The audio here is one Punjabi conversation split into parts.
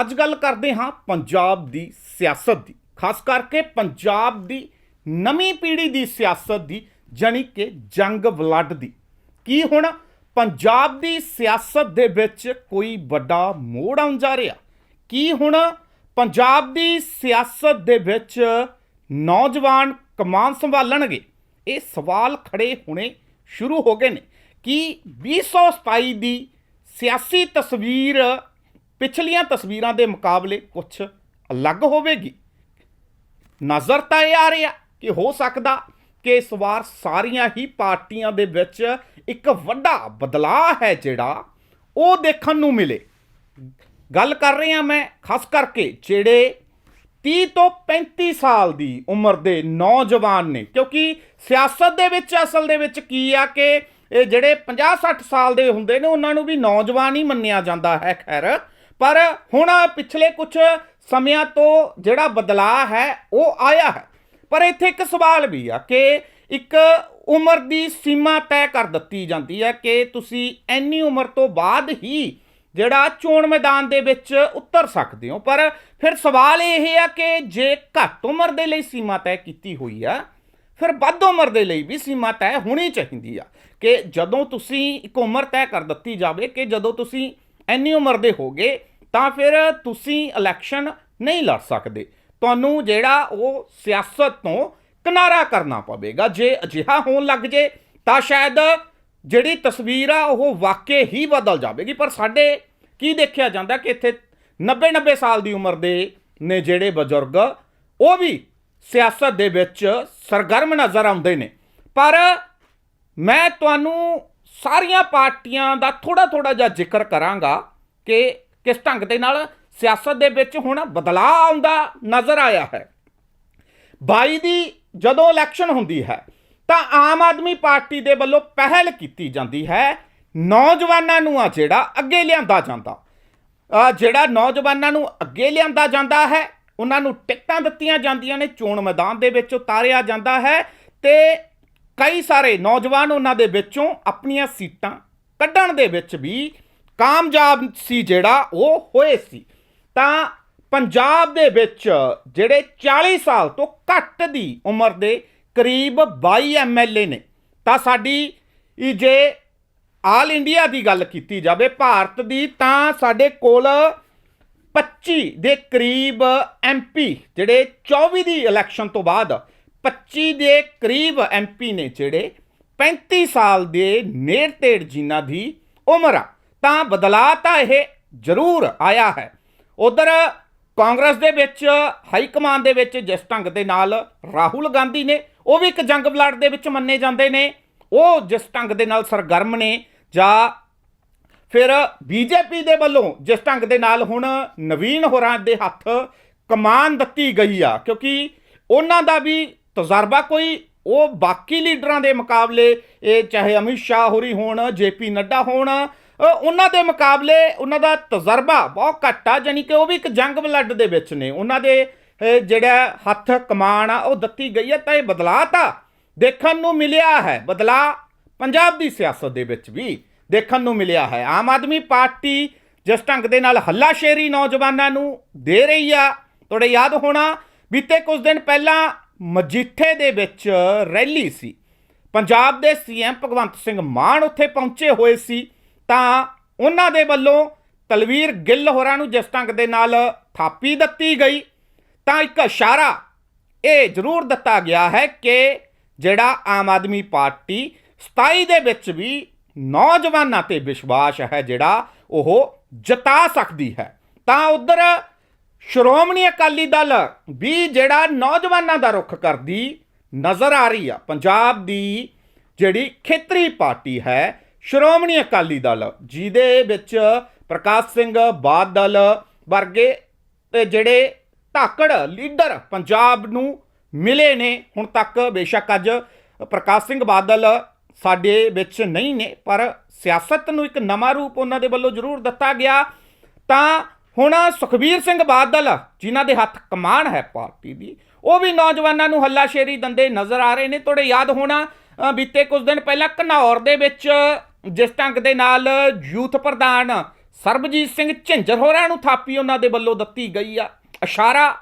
ਅੱਜ ਗੱਲ ਕਰਦੇ ਹਾਂ ਪੰਜਾਬ ਦੀ ਸਿਆਸਤ ਦੀ, ਖਾਸ ਕਰਕੇ ਪੰਜਾਬ ਦੀ ਨਵੀਂ ਪੀੜ੍ਹੀ ਦੀ ਸਿਆਸਤ ਦੀ, ਜਾਣੀ ਕਿ ਜੰਗ ਬਲੱਡ ਦੀ। ਕੀ ਹੁਣ ਪੰਜਾਬ ਦੀ ਸਿਆਸਤ ਦੇ ਵਿੱਚ ਕੋਈ ਵੱਡਾ ਮੋੜ ਆਉਣ ਜਾ ਰਿਹਾ? ਕੀ ਹੁਣ ਪੰਜਾਬ ਦੀ ਸਿਆਸਤ ਦੇ ਵਿੱਚ ਨੌਜਵਾਨ ਕਮਾਨ ਸੰਭਾਲਣਗੇ? ਇਹ ਸਵਾਲ ਖੜੇ ਹੋਣੇ ਸ਼ੁਰੂ ਹੋ ਗਏ ਨੇ। ਕਿ 2027 ਦੀ ਸਿਆਸੀ ਤਸਵੀਰ ਪਿਛਲੀਆਂ ਤਸਵੀਰਾਂ ਦੇ ਮੁਕਾਬਲੇ ਕੁਝ ਅਲੱਗ ਹੋਵੇਗੀ। ਨਜ਼ਰ ਤਾਂ ਇਹ ਆ ਰਿਹਾ ਕਿ ਹੋ ਸਕਦਾ ਕਿ ਇਸ ਵਾਰ ਸਾਰੀਆਂ ਹੀ ਪਾਰਟੀਆਂ ਦੇ ਵਿੱਚ ਇੱਕ ਵੱਡਾ ਬਦਲਾਅ ਹੈ ਜਿਹੜਾ ਉਹ ਦੇਖਣ ਨੂੰ ਮਿਲੇ। ਗੱਲ ਕਰ ਰਹੇ ਹਾਂ ਮੈਂ ਖਾਸ ਕਰਕੇ ਜਿਹੜੇ 30 ਤੋਂ 35 ਸਾਲ ਦੀ ਉਮਰ ਦੇ ਨੌਜਵਾਨ ਨੇ, ਕਿਉਂਕਿ ਸਿਆਸਤ ਦੇ ਵਿੱਚ, ਅਸਲ ਦੇ ਵਿੱਚ ਕੀ ਆ ਕਿ ਇਹ ਜਿਹੜੇ 50 60 ਸਾਲ ਦੇ ਹੁੰਦੇ ਨੇ, ਉਹਨਾਂ ਨੂੰ ਵੀ ਨੌਜਵਾਨ ਹੀ ਮੰਨਿਆ ਜਾਂਦਾ ਹੈ। ਖੈਰ ਪਰ ਹੁਣ ਪਿਛਲੇ ਕੁਝ ਸਮਿਆਂ ਤੋਂ ਜਿਹੜਾ ਬਦਲਾਅ ਹੈ, ਉਹ ਆਇਆ ਹੈ। ਪਰ ਇੱਥੇ ਇੱਕ ਸਵਾਲ ਵੀ ਆ ਕਿ ਇੱਕ ਉਮਰ ਦੀ ਸੀਮਾ ਤੈਅ ਕਰ ਦਿੱਤੀ ਜਾਂਦੀ ਹੈ ਕਿ ਤੁਸੀਂ ਇੰਨੀ ਉਮਰ ਤੋਂ ਬਾਅਦ ਹੀ ਜਿਹੜਾ ਚੋਣ ਮੈਦਾਨ ਦੇ ਵਿੱਚ ਉਤਰ ਸਕਦੇ ਹੋ। ਪਰ ਫਿਰ ਸਵਾਲ ਇਹ ਆ ਕਿ ਜੇ ਘੱਟ ਉਮਰ ਦੇ ਲਈ ਸੀਮਾ ਤੈਅ ਕੀਤੀ ਹੋਈ ਆ, ਫਿਰ ਵੱਧ ਉਮਰ ਦੇ ਲਈ ਵੀ ਸੀਮਾ ਤੈਅ ਹੋਣੀ ਚਾਹੀਦੀ ਆ ਕਿ ਜਦੋਂ ਤੁਸੀਂ ਇੱਕ ਉਮਰ ਤੈਅ ਕਰ ਦਿੱਤੀ ਜਾਵੇ ਕਿ ਜਦੋਂ ਤੁਸੀਂ ਇੰਨੀ ਉਮਰ ਦੇ ਹੋਗੇ ਤਾਂ ਫਿਰ ਤੁਸੀਂ ਇਲੈਕਸ਼ਨ ਨਹੀਂ ਲੜ ਸਕਦੇ। ਤੁਹਾਨੂੰ ਜਿਹੜਾ ਉਹ ਸਿਆਸਤ ਤੋਂ ਕਿਨਾਰਾ ਕਰਨਾ ਪਵੇਗਾ। ਜੇ ਅਜਿਹਾ ਹੋਣ ਲੱਗ ਜੇ, ਤਾਂ ਸ਼ਾਇਦ ਜਿਹੜੀ ਤਸਵੀਰ ਆ, ਉਹ ਵਾਕਈ ਹੀ ਬਦਲ ਜਾਵੇਗੀ। ਪਰ ਸਾਡੇ ਕੀ ਦੇਖਿਆ ਜਾਂਦਾ ਕਿ ਇੱਥੇ 90 90 ਸਾਲ ਦੀ ਉਮਰ ਦੇ ਨੇ ਜਿਹੜੇ ਬਜ਼ੁਰਗ, ਉਹ ਵੀ ਸਿਆਸਤ ਦੇ ਵਿੱਚ ਸਰਗਰਮ ਨਜ਼ਰ ਆਉਂਦੇ ਨੇ। ਪਰ ਮੈਂ ਤੁਹਾਨੂੰ ਸਾਰੀਆਂ ਪਾਰਟੀਆਂ ਦਾ ਥੋੜਾ ਥੋੜਾ ਜਿਹਾ ਜ਼ਿਕਰ ਕਰਾਂਗਾ ਕਿ ਕਿਸ ਢੰਗ ਦੇ ਨਾਲ ਸਿਆਸਤ ਦੇ ਵਿੱਚ ਹੁਣ ਬਦਲਾਅ ਆਉਂਦਾ ਨਜ਼ਰ ਆਇਆ ਹੈ। 22 ਦੀ ਜਦੋਂ ਇਲੈਕਸ਼ਨ ਹੁੰਦੀ ਹੈ, ਤਾਂ ਆਮ ਆਦਮੀ ਪਾਰਟੀ ਦੇ ਵੱਲੋਂ ਪਹਿਲ ਕੀਤੀ ਜਾਂਦੀ ਹੈ, ਨੌਜਵਾਨਾਂ ਨੂੰ ਆ ਜਿਹੜਾ ਅੱਗੇ ਲਿਆਂਦਾ ਜਾਂਦਾ। ਆ ਜਿਹੜਾ ਨੌਜਵਾਨਾਂ ਨੂੰ ਅੱਗੇ ਲਿਆਂਦਾ ਜਾਂਦਾ ਹੈ, ਉਹਨਾਂ ਨੂੰ ਟਿਕਟਾਂ ਦਿੱਤੀਆਂ ਜਾਂਦੀਆਂ ਨੇ, ਚੋਣ ਮੈਦਾਨ ਦੇ ਵਿੱਚ ਉਤਾਰਿਆ ਜਾਂਦਾ ਹੈ ਤੇ ਕਈ ਸਾਰੇ ਨੌਜਵਾਨ ਉਹਨਾਂ ਦੇ ਵਿੱਚੋਂ ਆਪਣੀਆਂ ਸੀਟਾਂ ਕੱਢਣ ਦੇ ਵਿੱਚ ਵੀ ਕਾਮਯਾਬ ਸੀ ਜਿਹੜਾ ਉਹ ਹੋਏ ਸੀ। ਤਾਂ ਪੰਜਾਬ ਦੇ ਵਿੱਚ ਜਿਹੜੇ 40 ਸਾਲ ਤੋਂ ਘੱਟ ਦੀ ਉਮਰ ਦੇ ਕਰੀਬ 22 ਐਮਐਲਏ ਨੇ, ਤਾਂ ਸਾਡੀ ਜੇ ਆਲ ਇੰਡੀਆ ਦੀ ਗੱਲ ਕੀਤੀ ਜਾਵੇ, ਭਾਰਤ ਦੀ, ਤਾਂ ਸਾਡੇ ਕੋਲ 25 ਦੇ ਕਰੀਬ ਐਮਪੀ ਜਿਹੜੇ 24 ਦੀ ਇਲੈਕਸ਼ਨ ਤੋਂ ਬਾਅਦ 25 ਦੇ ਕਰੀਬ ਐਮਪੀ ਨੇ, ਜਿਹੜੇ 35 ਸਾਲ ਦੇ ਨੇੜ ਤੇੜ ਜਿਨ੍ਹਾਂ ਦੀ ਉਮਰ ਆ। ਤਾਂ ਬਦਲਾਅ ਤਾਂ ਇਹ ਜ਼ਰੂਰ ਆਇਆ ਹੈ। ਉਧਰ ਕਾਂਗਰਸ ਦੇ ਵਿੱਚ, ਹਾਈ ਕਮਾਂਡ ਦੇ ਵਿੱਚ ਜਿਸ ਢੰਗ ਦੇ ਨਾਲ ਰਾਹੁਲ ਗਾਂਧੀ ਨੇ, ਉਹ ਵੀ ਇੱਕ ਜੰਗ ਬਲੱਡ ਦੇ ਵਿੱਚ ਮੰਨੇ ਜਾਂਦੇ ਨੇ। ਉਹ ਜਿਸ ਢੰਗ ਦੇ ਨਾਲ ਸਰਗਰਮ ਨੇ, ਜਾਂ ਫਿਰ ਬੀਜੇਪੀ ਦੇ ਵੱਲੋਂ ਜਿਸ ਢੰਗ ਦੇ ਨਾਲ ਹੁਣ ਨਵੀਨ ਹੋਰਾਂ ਦੇ ਹੱਥ ਕਮਾਨ ਦਿੱਤੀ ਗਈ ਆ, ਕਿਉਂਕਿ ਉਹਨਾਂ ਦਾ ਵੀ ਤਜਰਬਾ ਕੋਈ ਉਹ ਬਾਕੀ ਲੀਡਰਾਂ ਦੇ ਮੁਕਾਬਲੇ, ਇਹ ਚਾਹੇ ਅਮਿਤ ਸ਼ਾਹ ਹੋਰੀ ਹੋਣ, ਜੇਪੀ ਨੱਡਾ ਹੋਣ ਉਹਨਾਂ ਦੇ ਮੁਕਾਬਲੇ ਉਹਨਾਂ ਦਾ ਤਜਰਬਾ ਬਹੁਤ ਘੱਟ ਆ ਜਾਨੀ ਕਿ ਉਹ ਵੀ ਇੱਕ ਜੰਗ ਬਲੱਡ ਦੇ ਵਿੱਚ ਨੇ। ਉਹਨਾਂ ਦੇ ਜਿਹੜਾ ਹੱਥ ਕਮਾਨ ਆ, ਉਹ ਦਿੱਤੀ ਗਈ ਹੈ ਤਾਂ ਇਹ ਬਦਲਾਅ ਤਾਂ ਦੇਖਣ ਨੂੰ ਮਿਲਿਆ ਹੈ। ਬਦਲਾਅ ਪੰਜਾਬ ਦੀ ਸਿਆਸਤ ਦੇ ਵਿੱਚ ਵੀ ਦੇਖਣ ਨੂੰ ਮਿਲਿਆ ਹੈ। ਆਮ ਆਦਮੀ ਪਾਰਟੀ ਜਿਸ ਢੰਗ ਦੇ ਨਾਲ ਹੱਲਾਸ਼ੇਰੀ ਨੌਜਵਾਨਾਂ ਨੂੰ ਦੇ ਰਹੀ ਆ, ਤੁਹਾਡੇ ਯਾਦ ਹੋਣਾ, ਬੀਤੇ ਕੁਝ ਦਿਨ ਪਹਿਲਾਂ ਮਜੀਠੇ ਦੇ ਵਿੱਚ ਰੈਲੀ ਸੀ। ਪੰਜਾਬ ਦੇ ਸੀਐਮ ਭਗਵੰਤ ਸਿੰਘ ਮਾਨ ਉੱਥੇ ਪਹੁੰਚੇ ਹੋਏ ਸੀ ਤਾਂ ਉਹਨਾਂ ਦੇ ਵੱਲੋਂ ਤਲਵੀਰ ਗਿੱਲ ਹੋਰਾਂ ਨੂੰ ਜਿਸ ਢੰਗ ਦੇ ਨਾਲ ਥਾਪੀ ਦਿੱਤੀ ਗਈ ਤਾਂ ਇੱਕ ਇਸ਼ਾਰਾ ਇਹ ਜ਼ਰੂਰ ਦਿੱਤਾ ਗਿਆ ਹੈ ਕਿ ਜਿਹੜਾ ਆਮ ਆਦਮੀ ਪਾਰਟੀ 27 ਦੇ ਵਿੱਚ ਵੀ ਨੌਜਵਾਨਾਂ ਤੇ ਵਿਸ਼ਵਾਸ ਹੈ ਜਿਹੜਾ ਉਹ ਜਤਾ ਸਕਦੀ ਹੈ। ਤਾਂ ਉਧਰ ਸ਼੍ਰੋਮਣੀ ਅਕਾਲੀ ਦਲ ਵੀ ਜਿਹੜਾ ਨੌਜਵਾਨਾਂ ਦਾ ਰੁਖ ਕਰਦੀ ਨਜ਼ਰ ਆ ਰਹੀ ਆ। ਪੰਜਾਬ ਦੀ ਜਿਹੜੀ ਖੇਤਰੀ ਪਾਰਟੀ ਹੈ, ਸ਼੍ਰੋਮਣੀ ਅਕਾਲੀ ਦਲ, ਜਿਹਦੇ ਵਿੱਚ ਪ੍ਰਕਾਸ਼ ਸਿੰਘ ਬਾਦਲ ਵਰਗੇ ਤੇ ਜਿਹੜੇ ਧਾਕੜ ਲੀਡਰ ਪੰਜਾਬ ਨੂੰ ਮਿਲੇ ਨੇ, ਹੁਣ ਤੱਕ ਬੇਸ਼ੱਕ ਅੱਜ ਪ੍ਰਕਾਸ਼ ਸਿੰਘ ਬਾਦਲ ਸਾਡੇ ਵਿੱਚ ਨਹੀਂ ਨੇ, ਪਰ ਸਿਆਸਤ ਨੂੰ ਇੱਕ ਨਵਾਂ ਰੂਪ ਉਹਨਾਂ ਦੇ ਵੱਲੋਂ ਜ਼ਰੂਰ ਦਿੱਤਾ ਗਿਆ। ਤਾਂ ਹੁਣ ਸੁਖਬੀਰ ਸਿੰਘ ਬਾਦਲ, ਜਿਨ੍ਹਾਂ ਦੇ ਹੱਥ ਕਮਾਨ ਹੈ ਪਾਰਟੀ ਦੀ, ਉਹ ਵੀ ਨੌਜਵਾਨਾਂ ਨੂੰ ਹੱਲਾਸ਼ੇਰੀ ਦੰਦੇ ਨਜ਼ਰ ਆ ਰਹੇ ਨੇ। ਤੁਹਾਡੇ ਯਾਦ ਹੋਣਾ ਬੀਤੇ ਕੁਝ ਦਿਨ ਪਹਿਲਾਂ ਘਨੌਰ ਦੇ ਵਿੱਚ ਜਿਸ ਢੰਗ ਦੇ ਨਾਲ ਯੂਥ ਪ੍ਰਧਾਨ ਸਰਬਜੀਤ ਸਿੰਘ ਝਿੰਜਰ ਹੋਰਾਂ ਨੂੰ ਥਾਪੀ ਉਹਨਾਂ ਦੇ ਵੱਲੋਂ ਦਿੱਤੀ ਗਈ ਆ, ਇਸ਼ਾਰਾ,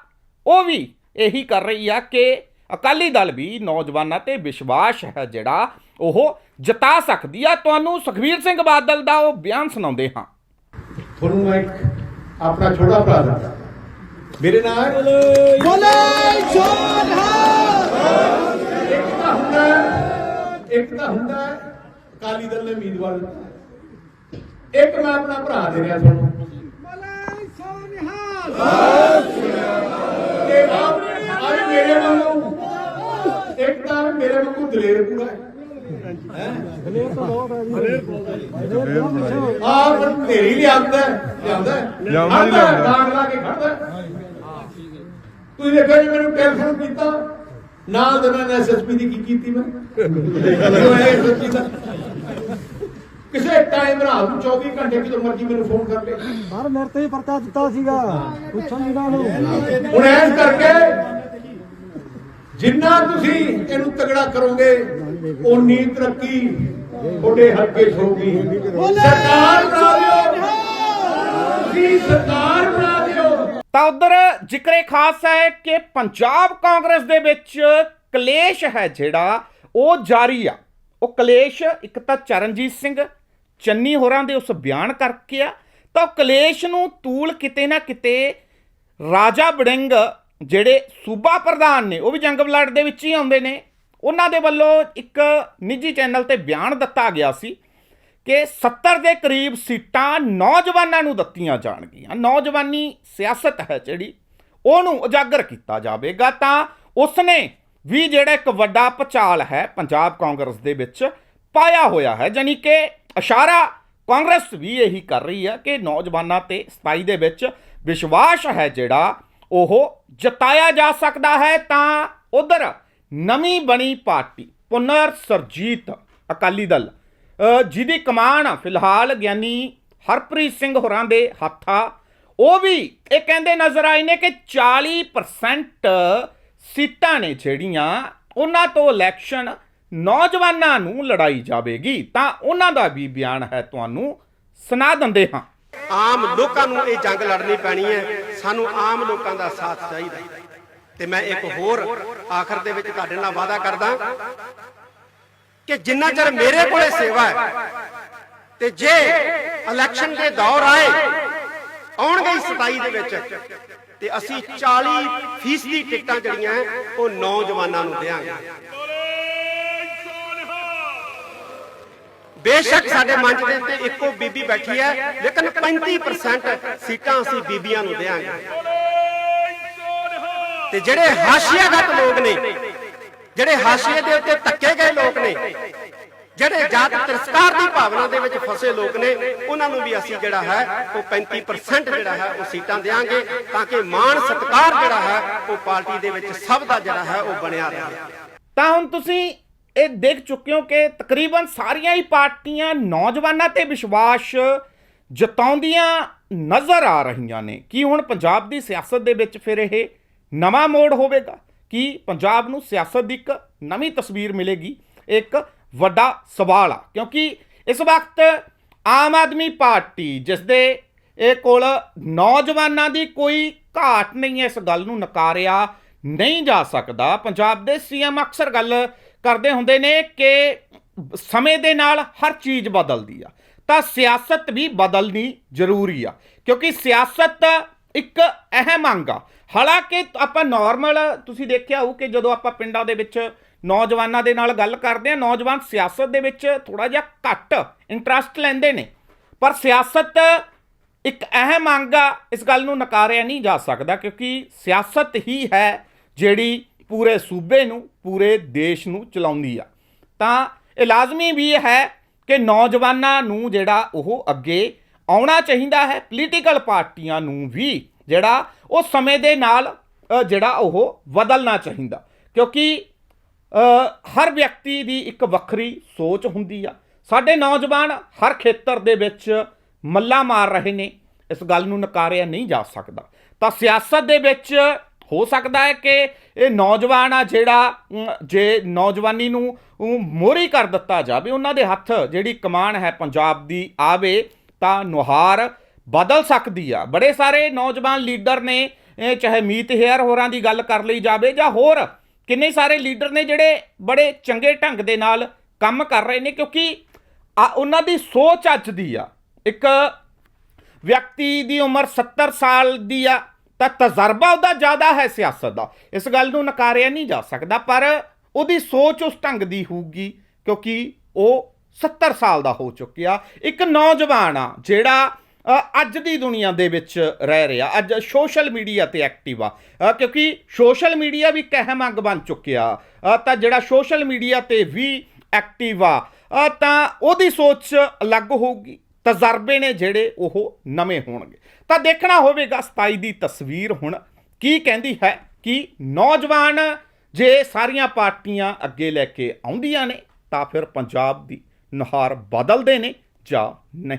ਉਹ ਵੀ ਇਹੀ ਕਰ ਰਹੀ ਆ ਕਿ ਅਕਾਲੀ ਦਲ ਵੀ ਨੌਜਵਾਨਾਂ ਤੇ ਵਿਸ਼ਵਾਸ ਹੈ ਜਿਹੜਾ ਉਹ ਜਤਾ ਸਕਦੀ ਆ। ਤੁਹਾਨੂੰ ਸੁਖਬੀਰ ਸਿੰਘ ਬਾਦਲ ਦਾ ਉਹ ਬਿਆਨ ਸੁਣਾਉਂਦੇ ਹਾਂ। ਤੁਹਾਨੂੰ ਇੱਕ ਆਪਣਾ ਛੋਟਾ ਭਰਾ ਦੱਸਦਾ ਮੇਰੇ ਨਾਲ ਹੈ ਬੋਲੇ ਸੋਨਹਾ ਇੱਕ ਤਾਂ ਹੁੰਦਾ ਹੈ- ਇੱਕ ਤਾਂ ਹੁੰਦਾ ਹੈ ਅਕਾਲੀ ਦਲ ਨੇ ਉਮੀਦਵਾਰ ਦਿੱਤਾ। ਇੱਕ ਮੈਂ ਆਪਣਾ ਭਰਾ ਦੇ ਰਿਹਾ ਤੁਹਾਨੂੰ। ਬੋਲੇ ਸੋਨਹਾ ਤੇ ਆਪ ਮੇਰੇ ਵਾਂਗੂ ਇੱਕ ਤਾਂ ਮੇਰੇ ਵਾਂਗੂ ਦਲੇਰ ਪੂਰਾ ਹੈ। ਆਹ ਪਰ ਤੇਰੀ ਲਿਆਂਦਾ ਲਿਆਂਦਾ ਲਿਆਉਂਦਾ ਨੀ ਲਾ ਕੇ ਖੜਦਾ ਤੁਸੀਂ ਦੇਖਿਆ ਜੀ ਮੈਨੂੰ ਟੈਲੀਫੋਨ ਕੀਤਾ ਨਾਲ ਦੇ ਨਾਲ ਐਸਐਸਪੀ ਦੀ ਕੀ ਕੀਤੀ ਮੈਂ ਕਿਸੇ ਟਾਈਮ ਰਾਤ ਨੂੰ 24 ਘੰਟੇ ਜਦੋਂ ਮਰਜ਼ੀ ਮੈਨੂੰ ਫੋਨ ਕਰ ਲੈ ਪਰ ਮੇਰੇ ਤੇ ਹੀ ਪਰਚਾ ਦਿੱਤਾ ਸੀਗਾ ਪੁੱਛਣ ਦੀ ਗੱਲ ਹੁਣ ਐਸ ਕਰਕੇ ਜਿੰਨਾ ਤੁਸੀਂ ਇਹਨੂੰ ਤਗੜਾ ਕਰੋਗੇ ਓਨੀ ਤਰੱਕੀ ਤੁਹਾਡੇ ਹਲਕੇ 'ਚ ਹੋਊਗੀ। ਸਰਕਾਰ ਬਣਾ ਦਿਓ। ਤੁਸੀਂ ਸਰਕਾਰ ਬਣਾ ਦਿਓ। ਤਾਂ ਉਧਰ ਜ਼ਿਕਰੇ ਖਾਸ ਹੈ ਕਿ ਪੰਜਾਬ ਕਾਂਗਰਸ ਦੇ ਵਿੱਚ ਕਲੇਸ਼ ਹੈ ਜਿਹੜਾ, ਉਹ ਜਾਰੀ ਆ। ਉਹ ਕਲੇਸ਼, ਇੱਕ ਤਾਂ ਚਰਨਜੀਤ ਸਿੰਘ ਚੰਨੀ ਹੋਰਾਂ ਦੇ ਉਸ ਬਿਆਨ ਕਰਕੇ ਆ। ਤਾਂ ਉਹ ਕਲੇਸ਼ ਨੂੰ ਤੂਲ ਕਿਤੇ ਨਾ ਕਿਤੇ ਰਾਜਾ ਬੜਿੰਗ ਜਿਹੜੇ ਸੂਬਾ ਪ੍ਰਧਾਨ ਨੇ, ਉਹ ਵੀ ਜੰਗ ਬਲੱਡ ਦੇ ਵਿੱਚ ਹੀ ਆਉਂਦੇ ਨੇ, ਉਹਨਾਂ ਦੇ ਵੱਲੋਂ ਇੱਕ ਨਿੱਜੀ ਚੈਨਲ ਤੇ ਬਿਆਨ ਦਿੱਤਾ ਗਿਆ ਸੀ ਕਿ 70 ਦੇ ਕਰੀਬ ਸੀਟਾਂ ਨੌਜਵਾਨਾਂ ਨੂੰ ਦਿੱਤੀਆਂ ਜਾਣਗੀਆਂ। ਨੌਜਵਾਨੀ ਸਿਆਸਤ ਹੈ ਜਿਹੜੀ, ਉਹਨੂੰ ਉਜਾਗਰ ਕੀਤਾ ਜਾਵੇਗਾ। ਤਾਂ ਉਸਨੇ ਵੀ ਜਿਹੜਾ ਇੱਕ ਵੱਡਾ ਪਚਾਲ ਹੈ ਪੰਜਾਬ ਕਾਂਗਰਸ ਦੇ ਵਿੱਚ ਪਾਇਆ ਹੋਇਆ ਹੈ ਜਾਨੀ ਕਿ ਇਸ਼ਾਰਾ ਕਾਂਗਰਸ ਵੀ ਇਹੀ ਕਰ ਰਹੀ ਹੈ ਕਿ ਨੌਜਵਾਨਾਂ ਤੇ 27 ਦੇ ਵਿੱਚ ਵਿਸ਼ਵਾਸ ਹੈ ਜਿਹੜਾ ਉਹ ਜਤਾਇਆ ਜਾ ਸਕਦਾ ਹੈ ਤਾਂ ਉਧਰ ਨਵੀਂ ਬਣੀ ਪਾਰਟੀ, ਪੁਨਰ ਸਰਜੀਤ ਅਕਾਲੀ ਦਲ ਜਿਹਦੀ ਕਮਾਨ ਫਿਲਹਾਲ ਗਿਆਨੀ ਹਰਪ੍ਰੀਤ ਸਿੰਘ ਹੋਰਾਂ ਦੇ ਹੱਥਾਂ, ਉਹ ਵੀ ਇਹ ਕਹਿੰਦੇ ਨਜ਼ਰ ਆਏ ਨੇ ਕਿ 40% ਸੀਟਾਂ ਨੇ ਜਿਹੜੀਆਂ ਉਹਨਾਂ ਤੋਂ ਇਲੈਕਸ਼ਨ ਨੌਜਵਾਨਾਂ ਨੂੰ ਲੜਾਈ ਜਾਵੇਗੀ। ਤਾਂ ਉਹਨਾਂ ਦਾ ਵੀ ਬਿਆਨ ਹੈ ਤੁਹਾਨੂੰ ਸੁਣਾ ਦਿੰਦੇ ਹਾਂ। ਆਮ ਲੋਕਾਂ ਨੂੰ ਇਹ ਜੰਗ ਲੜਨੀ ਪੈਣੀ ਹੈ। ਸਾਨੂੰ ਆਮ ਲੋਕਾਂ ਦਾ ਸਾਥ ਚਾਹੀਦਾ। ਤੇ ਮੈਂ ਇੱਕ ਹੋਰ ਆਖਰ ਦੇ ਵਿੱਚ ਤੁਹਾਡੇ ਨਾਲ ਵਾਅਦਾ ਕਰਦਾ ਕਿ ਜਿੰਨਾ ਚਿਰ ਮੇਰੇ ਕੋਲੇ ਸੇਵਾ ਹੈ ਤੇ ਜੇ ਇਲੈਕਸ਼ਨ ਦੇ ਦੌਰ ਆਏ, ਆਉਣਗੇ ਹੀ 27 ਦੇ ਵਿੱਚ। ਤੇ ਅਸੀਂ 40 ਫੀਸਦੀ ਟਿਕਟਾਂ ਜਿਹੜੀਆਂ, ਉਹ ਨੌਜਵਾਨਾਂ ਨੂੰ ਦੇਵਾਂਗੇ ਬੇਸ਼ੱਕ ਸਾਡੇ ਮੰਚ ਦੇ ਉੱਤੇ ਇੱਕੋ ਬੀਬੀ ਬੈਠੀ ਹੈ, ਲੇਕਿਨ 35% ਸੀਟਾਂ ਅਸੀਂ ਬੀਬੀਆਂ ਨੂੰ ਦੇਵਾਂਗੇ ਤੇ ਜਿਹੜੇ ਹਾਸ਼ੀਆਗਤ ਲੋਕ ਨੇ, ਜਿਹੜੇ ਹਾਸ਼ੀਏ ਦੇ ਉੱਤੇ ਧੱਕੇ ਗਏ ਲੋਕ ਨੇ, ਜਿਹੜੇ ਜਾਤ ਤਿਰਸਕਾਰ ਦੀ ਭਾਵਨਾ ਦੇ ਵਿੱਚ ਫਸੇ ਲੋਕ ਨੇ, ਉਹਨਾਂ ਨੂੰ ਵੀ ਅਸੀਂ ਜਿਹੜਾ ਹੈ, ਉਹ 35% ਜਿਹੜਾ ਹੈ, ਉਹ ਸੀਟਾਂ ਦੇਵਾਂਗੇ ਤਾਂ ਕਿ ਮਾਣ ਸਤਿਕਾਰ ਜਿਹੜਾ ਹੈ, ਉਹ ਪਾਰਟੀ ਦੇ ਵਿੱਚ ਸਭ ਦਾ ਜਿਹੜਾ ਹੈ, ਉਹ ਬਣਿਆ ਰਹੇ। ਤਾਂ ਹੁਣ ਤੁਸੀਂ ਇਹ ਦੇਖ ਚੁੱਕੇ ਹੋ ਕਿ ਤਕਰੀਬਨ ਸਾਰੀਆਂ ਹੀ ਪਾਰਟੀਆਂ ਨੌਜਵਾਨਾਂ ਤੇ ਵਿਸ਼ਵਾਸ ਜਤਾਉਂਦੀਆਂ ਨਜ਼ਰ ਆ ਰਹੀਆਂ ਨੇ। ਕੀ ਹੁਣ ਪੰਜਾਬ ਦੀ ਸਿਆਸਤ ਦੇ ਵਿੱਚ ਫਿਰ ਇਹ ਨਵਾਂ ਮੋੜ ਹੋਵੇਗਾ? ਕੀ ਪੰਜਾਬ ਨੂੰ ਸਿਆਸਤ ਦੀ ਇੱਕ ਨਵੀਂ ਤਸਵੀਰ ਮਿਲੇਗੀ? ਇੱਕ ਵੱਡਾ ਸਵਾਲ ਆ, ਕਿਉਂਕਿ ਇਸ ਵਕਤ ਆਮ ਆਦਮੀ ਪਾਰਟੀ, ਜਿਸ ਦੇ ਇਹ ਕੋਲ ਨੌਜਵਾਨਾਂ ਦੀ ਕੋਈ ਘਾਟ ਨਹੀਂ ਹੈ, ਇਸ ਗੱਲ ਨੂੰ ਨਕਾਰਿਆ ਨਹੀਂ ਜਾ ਸਕਦਾ। ਪੰਜਾਬ ਦੇ ਸੀਐਮ ਅਕਸਰ ਗੱਲ ਕਰਦੇ ਹੁੰਦੇ ਨੇ ਕਿ ਸਮੇਂ ਦੇ ਨਾਲ ਹਰ ਚੀਜ਼ ਬਦਲਦੀ ਆ। ਤਾਂ ਸਿਆਸਤ ਵੀ ਬਦਲਣੀ ਜ਼ਰੂਰੀ ਆ, ਕਿਉਂਕਿ ਸਿਆਸਤ ਇੱਕ ਅਹਿਮ ਅੰਗ ਆ। ਹਾਲਾਂਕਿ ਆਪਾਂ ਨਾਰਮਲ ਤੁਸੀਂ ਦੇਖਿਆ ਹੋਊ ਕਿ ਜਦੋਂ ਆਪਾਂ ਪਿੰਡਾਂ ਦੇ ਵਿੱਚ ਨੌਜਵਾਨਾਂ ਦੇ ਨਾਲ ਗੱਲ ਕਰਦੇ ਆ, ਨੌਜਵਾਨ ਸਿਆਸਤ ਦੇ ਵਿੱਚ ਥੋੜਾ ਜਿਹਾ ਘੱਟ ਇੰਟਰਸਟ ਲੈਂਦੇ ਨੇ। ਪਰ ਸਿਆਸਤ ਇੱਕ ਅਹਿਮ ਅੰਗ ਆ, ਇਸ ਗੱਲ ਨੂੰ ਨਕਾਰਿਆ ਨਹੀਂ ਜਾ ਸਕਦਾ, ਕਿਉਂਕਿ ਸਿਆਸਤ ਹੀ ਹੈ ਜਿਹੜੀ ਪੂਰੇ ਸੂਬੇ ਨੂੰ, ਪੂਰੇ ਦੇਸ਼ ਨੂੰ ਚਲਾਉਂਦੀ ਆ। ਤਾਂ ਇਹ ਲਾਜ਼ਮੀ ਵੀ ਹੈ ਕਿ ਨੌਜਵਾਨਾਂ ਨੂੰ ਜਿਹੜਾ ਉਹ ਅੱਗੇ ਆਉਣਾ ਚਾਹੀਦਾ ਹੈ ਪੋਲੀਟੀਕਲ ਪਾਰਟੀਆਂ ਨੂੰ ਵੀ ਜਿਹੜਾ ਉਹ ਸਮੇਂ ਦੇ ਨਾਲ ਜਿਹੜਾ ਉਹ ਬਦਲਣਾ ਚਾਹੀਦਾ। ਕਿਉਂਕਿ ਹਰ ਵਿਅਕਤੀ ਦੀ ਇੱਕ ਵੱਖਰੀ ਸੋਚ ਹੁੰਦੀ ਆ। ਸਾਡੇ ਨੌਜਵਾਨ ਹਰ ਖੇਤਰ ਦੇ ਵਿੱਚ ਮੱਲਾ ਮਾਰ ਰਹੇ ਨੇ, ਇਸ ਗੱਲ ਨੂੰ ਨਕਾਰਿਆ ਨਹੀਂ ਜਾ ਸਕਦਾ। ਤਾਂ ਸਿਆਸਤ ਦੇ ਵਿੱਚ ਹੋ ਸਕਦਾ ਹੈ ਕਿ ਇਹ ਨੌਜਵਾਨ ਆ ਜਿਹੜਾ ਜੇ ਨੌਜਵਾਨੀ ਨੂੰ ਮੋਰੀ ਕਰ ਦਿੱਤਾ ਜਾਵੇ, ਉਹਨਾਂ ਦੇ ਹੱਥ ਜਿਹੜੀ ਕਮਾਨ ਹੈ ਪੰਜਾਬ ਦੀ ਆਵੇ, ਤਾਂ ਨੁਹਾਰ ਬਦਲ ਸਕਦੀ ਆ। ਬੜੇ ਸਾਰੇ ਨੌਜਵਾਨ ਲੀਡਰ ਨੇ ਚਾਹੇ ਮੀਤ ਹੇਅਰ ਹੋਰਾਂ ਦੀ ਗੱਲ ਕਰ ਲਈ ਜਾਵੇ ਜਾਂ ਹੋਰ, ਕਿੰਨੇ ਸਾਰੇ ਲੀਡਰ ਨੇ ਜਿਹੜੇ ਬੜੇ ਚੰਗੇ ਢੰਗ ਦੇ ਨਾਲ ਕੰਮ ਕਰ ਰਹੇ ਨੇ, ਕਿਉਂਕਿ ਆ, ਉਹਨਾਂ ਦੀ ਸੋਚ ਅੱਜ ਦੀ ਆ। ਇੱਕ ਵਿਅਕਤੀ ਦੀ ਉਮਰ 70 ਸਾਲ ਦੀ ਆ ਤਾਂ ਤਜਰਬਾ ਉਹਦਾ ਜ਼ਿਆਦਾ ਹੈ ਸਿਆਸਤ ਦਾ। ਇਸ ਗੱਲ ਨੂੰ ਨਕਾਰਿਆ ਨਹੀਂ ਜਾ ਸਕਦਾ, ਪਰ ਉਹਦੀ ਸੋਚ ਉਸ ਢੰਗ ਦੀ ਹੋਊਗੀ, ਕਿਉਂਕਿ ਉਹ 70 ਸਾਲ ਦਾ ਹੋ ਚੁੱਕਿਆ। ਇੱਕ ਨੌਜਵਾਨ ਆ, ਜਿਹੜਾ ਅੱਜ ਦੀ ਦੁਨੀਆ ਦੇ ਵਿੱਚ ਰਹਿ ਰਿਹਾ, ਅੱਜ ਸੋਸ਼ਲ ਮੀਡੀਆ ਤੇ ਐਕਟਿਵ ਆ। ਕਿਉਂਕਿ ਸੋਸ਼ਲ ਮੀਡੀਆ ਵੀ ਇੱਕ ਅਹਿਮ ਅੰਗ ਬਣ ਚੁੱਕਿਆ। ਤਾਂ ਜਿਹੜਾ ਸੋਸ਼ਲ ਮੀਡੀਆ ਤੇ ਵੀ ਐਕਟਿਵ ਆ ਤਾਂ ਉਹਦੀ ਸੋਚ ਅਲੱਗ ਹੋਊਗੀ। ਤਜਰਬੇ ਨੇ ਜਿਹੜੇ ਉਹ ਨਵੇਂ ਹੋਣਗੇ। ਤਾਂ ਦੇਖਣਾ ਹੋਵੇਗਾ 27 ਦੀ ਤਸਵੀਰ ਹੁਣ ਕੀ ਕਹਿੰਦੀ ਹੈ ਕਿ ਨੌਜਵਾਨ ਜੇ ਸਾਰੀਆਂ ਪਾਰਟੀਆਂ ਅੱਗੇ ਲੈ ਕੇ ਆਉਂਦੀਆਂ ਨੇ ਤਾਂ ਫਿਰ ਪੰਜਾਬ ਦੀ ਨੁਹਾਰ ਬਦਲਦੇ ਨੇ ਜਾਂ ਨਹੀਂ।